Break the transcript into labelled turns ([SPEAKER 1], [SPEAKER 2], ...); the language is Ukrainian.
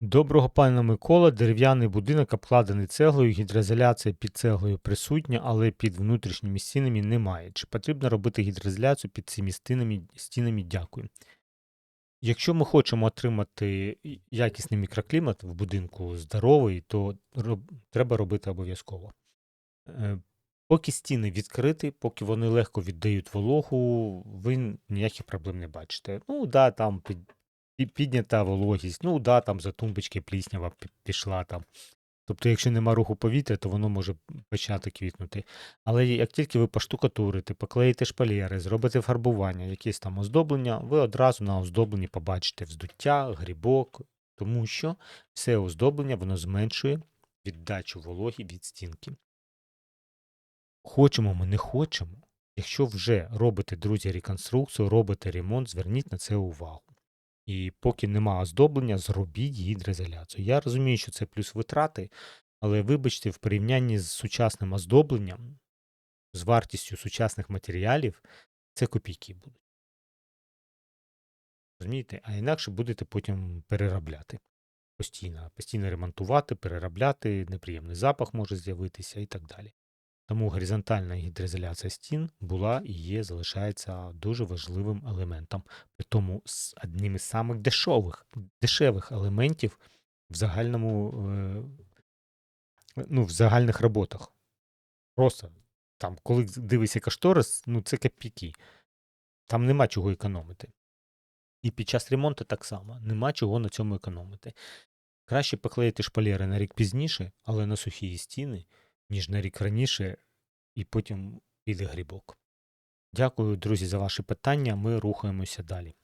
[SPEAKER 1] Доброго пана Микола, дерев'яний будинок обкладений цеглою, гідроізоляція під цеглою присутня, але під внутрішніми стінами немає. Чи потрібно робити гідроізоляцію під цими стінами? стінами? Дякую. Якщо ми хочемо отримати якісний мікроклімат в будинку здоровий, то роб- треба робити обов'язково. Е, Поки стіни відкриті, поки вони легко віддають вологу, ви ніяких проблем не бачите. Ну, да, там під, пі- піднята вологість, ну да, там за тумбочки пліснява пішла там. Тобто, якщо нема руху повітря, то воно може почати квітнути. Але як тільки ви поштукатурите, поклеїте шпалери, зробите фарбування, якесь там оздоблення, ви одразу на оздобленні побачите вздуття, грибок, тому що все оздоблення воно зменшує віддачу вологі від стінки. Хочемо ми, не хочемо. Якщо вже робите, друзі, реконструкцію, робите ремонт, зверніть на це увагу. І поки нема оздоблення, зробіть гідроізоляцію. Я розумію, що це плюс витрати, але вибачте, в порівнянні з сучасним оздобленням, з вартістю сучасних матеріалів, це копійки будуть. Розумієте? А інакше будете потім переробляти постійно, постійно ремонтувати, переробляти, неприємний запах може з'явитися і так далі. Тому горизонтальна гідроізоляція стін була і є, залишається дуже важливим елементом, при тому з одним із самих дешевих, дешевих елементів в загальному, е, ну, в загальних роботах. Просто там, коли дивишся кошторис, ну це копійки. Там нема чого економити. І під час ремонту так само, нема чого на цьому економити. Краще поклеїти шпалери на рік пізніше, але на сухі стіни, ніж на рік раніше, і потім піде грибок. Дякую, друзі, за ваші питання. Ми рухаємося далі.